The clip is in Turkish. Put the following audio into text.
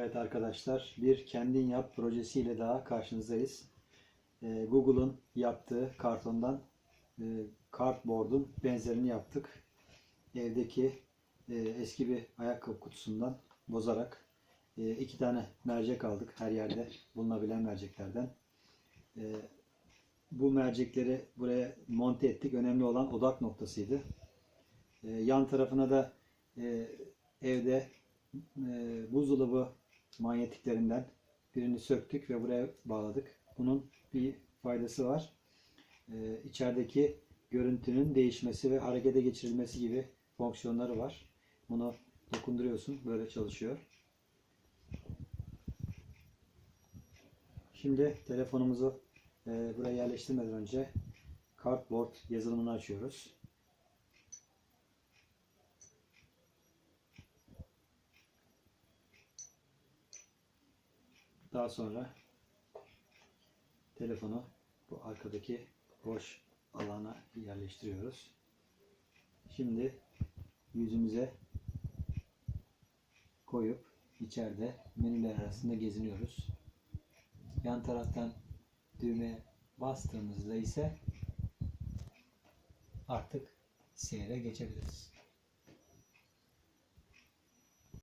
Evet arkadaşlar bir kendin yap projesiyle daha karşınızdayız. Ee, Google'ın yaptığı kartondan e, kartboard'un benzerini yaptık. Evdeki e, eski bir ayakkabı kutusundan bozarak e, iki tane mercek aldık her yerde bulunabilen merceklerden. E, bu mercekleri buraya monte ettik. Önemli olan odak noktasıydı. Yan tarafına da evde buzdolabı manyetiklerinden birini söktük ve buraya bağladık. Bunun bir faydası var. E, içerideki görüntünün değişmesi ve harekete geçirilmesi gibi fonksiyonları var. Bunu dokunduruyorsun. Böyle çalışıyor. Şimdi telefonumuzu e, buraya yerleştirmeden önce Cardboard yazılımını açıyoruz. Daha sonra telefonu bu arkadaki boş alana yerleştiriyoruz. Şimdi yüzümüze koyup içeride menüler arasında geziniyoruz. Yan taraftan düğmeye bastığımızda ise artık seyre geçebiliriz.